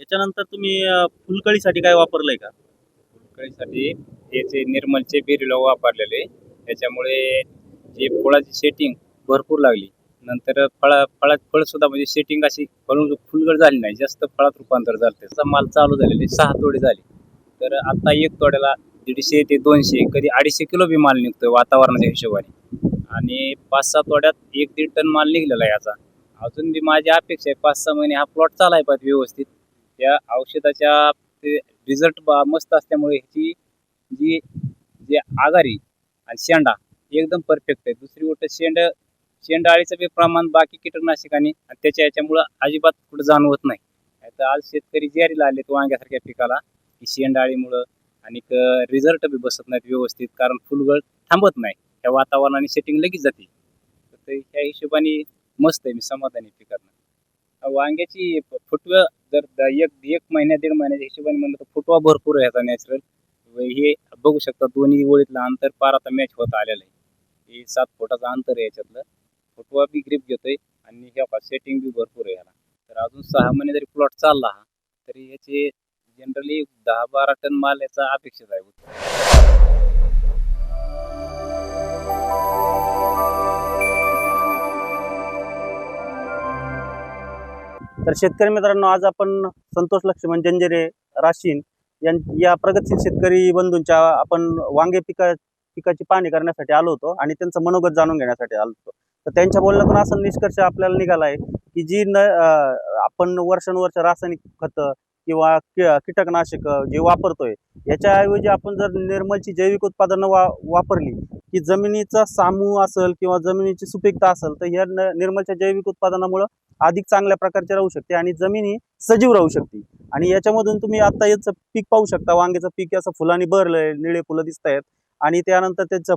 याच्यानंतर तुम्ही फुलकळीसाठी काय वापरलंय का? फुलकळीसाठी याचे निर्मलचे बेरीला वापरलेले त्याच्यामुळे जे फळाची सेटिंग भरपूर लागली. नंतर फळा फळात फळ सुद्धा म्हणजे सेटिंग अशी फळून फुलगड झाली नाही जास्त फळात रूपांतर झालं त्याचा माल चालू झालेले सहा तोडे झाले. तर आता एक तोड्याला दीडशे ते दोनशे कधी अडीचशे किलो बी माल निघतोय वातावरणाच्या हिशोबाने. आणि पाच सहा तोड्यात एक दीड टन माल निघलेला आहे याचा. अजून बी माझी अपेक्षा आहे पाच सहा महिने हा प्लॉट चालाय पाहिजे व्यवस्थित. त्या औषधाच्या रिझल्ट मस्त असल्यामुळे ह्याची जी जे आघारी आणि शेंडा एकदम परफेक्ट आहे. दुसरी गोष्ट शेंड शेंडाळीचं बी प्रमाण बाकी कीटकनाशकांनी आणि त्याच्या याच्यामुळं अजिबात कुठं जाणवत नाही. तर आज शेतकरी ज्यारीला आले वांग्यासारख्या पिकाला की शेंडाळीमुळं आणि रिझल्ट बी बसत नाहीत व्यवस्थित कारण फुलगळ थांबत नाही. त्या वातावरणाने सेटिंग लगेच जाते. तर ह्या हिशोबाने मस्त आहे मी समाधानी आहे वांग्याची फुटव्या फुटवं जर द- एक एक महिन्या दीड महिन्याच्या हिशोबाने म्हणलं तर फुटवा भरपूर आहे ह्याचा नॅचरल हे बघू शकता दोन्ही ओळीतलं अंतर पार आता मॅच होत आलेलं आहे. हे सात फुटाचं अंतर आहे याच्यातलं. फुटवा बी ग्रीप घेतोय आणि ह्या सेटिंग बी भरपूर आहे ह्याला तर अजून सहा महिने जरी प्लॉट चालला हा तरी याचे जनरली दहा बारा टन माल याचा अपेक्षित आहे. तर शेतकरी मित्रांनो आज आपण संतोष लक्ष्मण जंजिरे राशीन यां या प्रगतशील शेतकरी बंधूंच्या आपण वांगे पिका पिकाची पाहणी करण्यासाठी आलो होतो आणि त्यांचं मनोगत जाणून घेण्यासाठी आलो होतो. तर त्यांच्या बोलण्यातून असा निष्कर्ष आपल्याला निघाला आहे की जी न आपण वर्षानुवर्ष रासायनिक खतं किंवा कीटकनाशक जे वापरतोय याच्याऐवजी आपण जर निर्मलची जैविक उत्पादनं वा वापरली की जमिनीचा सामूह असेल किंवा जमिनीची सुपीकता असेल तर या न- निर्मलच्या जैविक उत्पादनामुळं अधिक चांगल्या प्रकारचे राहू शकते आणि जमीन ही सजीव राहू शकते. आणि याच्यामधून तुम्ही आता याचं पीक पाहू शकता वांग्याचं पीक असं फुलांनी भरलंय निळे फुलं दिसत आहेत. आणि त्यानंतर त्याचं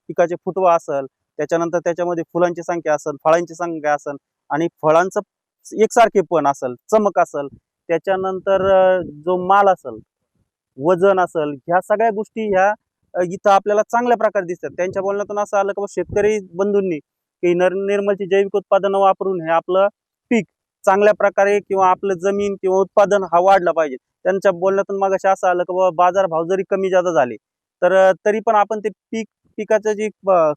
पिकाचे फुटवा असेल त्याच्यानंतर त्याच्यामध्ये फुलांची संख्या असेल फळांची संख्या असेल आणि फळांचं एकसारखे पण असेल चमक असेल त्याच्यानंतर जो माल असेल वजन असेल ह्या सगळ्या गोष्टी ह्या इथं आपल्याला चांगल्या प्रकारे दिसतात. त्यांच्या बोलण्यातून असं आलं की शेतकरी बंधूंनी की नर निर्मलची जैविक उत्पादनं वापरून हे आपलं पीक चांगल्या प्रकारे किंवा आपलं जमीन किंवा उत्पादन हा वाढला पाहिजे. त्यांच्या बोलण्यातून मग असं आलं की बाबा बाजार भाव जरी कमी जादा झाले तर तरी पण आपण ते पीक पिकाचं जे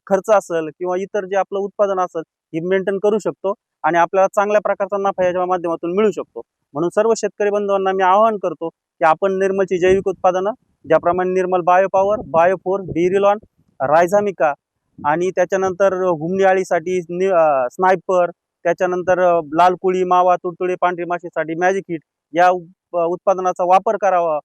खर्च असेल किंवा इतर जे आपलं उत्पादन असेल हे मेंटेन करू शकतो आणि आपल्याला चांगल्या प्रकारचा नफा याच्या माध्यमातून मिळू शकतो. म्हणून सर्व शेतकरी बंधूंना मी आवाहन करतो की आपण निर्मलची जैविक उत्पादनं ज्याप्रमाणे निर्मल बायोपॉवर बायोफोर डिरिलॉन रायझामिका आणि त्याच्यानंतर हुमणी आळीसाठी नि- स्नायपर त्याच्यानंतर लाल कुळी मावा तुडतुडे पांढरी माशीसाठी मॅजिक हिट या उत्पादनाचा वापर करावा